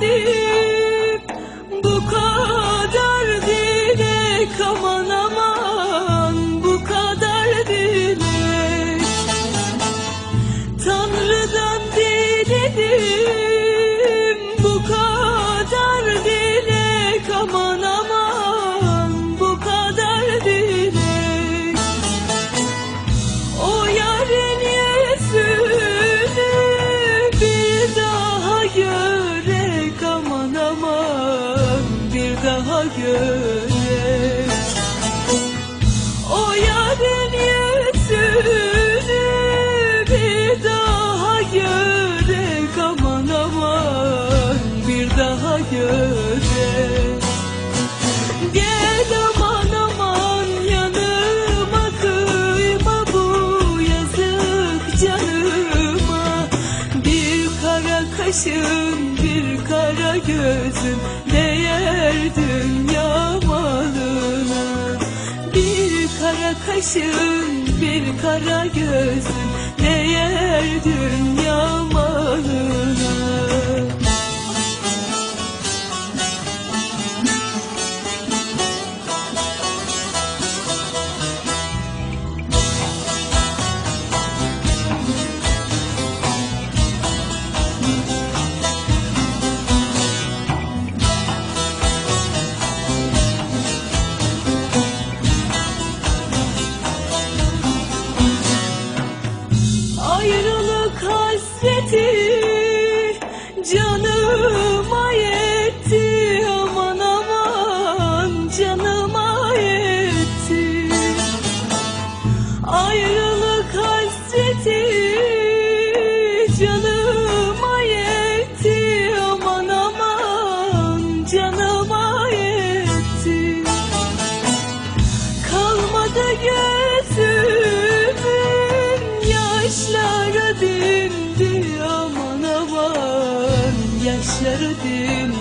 的 daha göre O yarın yüzünü bir daha görek aman aman bir daha görek kaşın bir kara gözün değer dünya malına Bir kara kaşın bir kara gözün canıma yetti aman aman canıma yetti. Ayrılık hasreti canıma yaşları dindi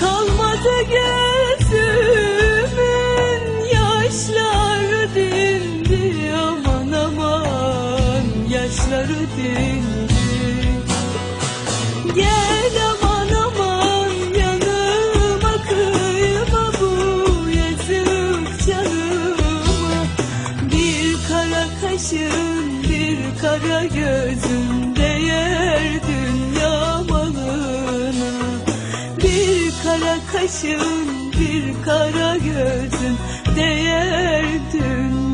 Kalmadı gözümün yaşları dindi. Aman aman yaşları dindi. Gel aman aman yanıma kıyma bu yazık canıma. Bir kara kaşın bir kara gözün kara kaşın bir kara gözün değer dünya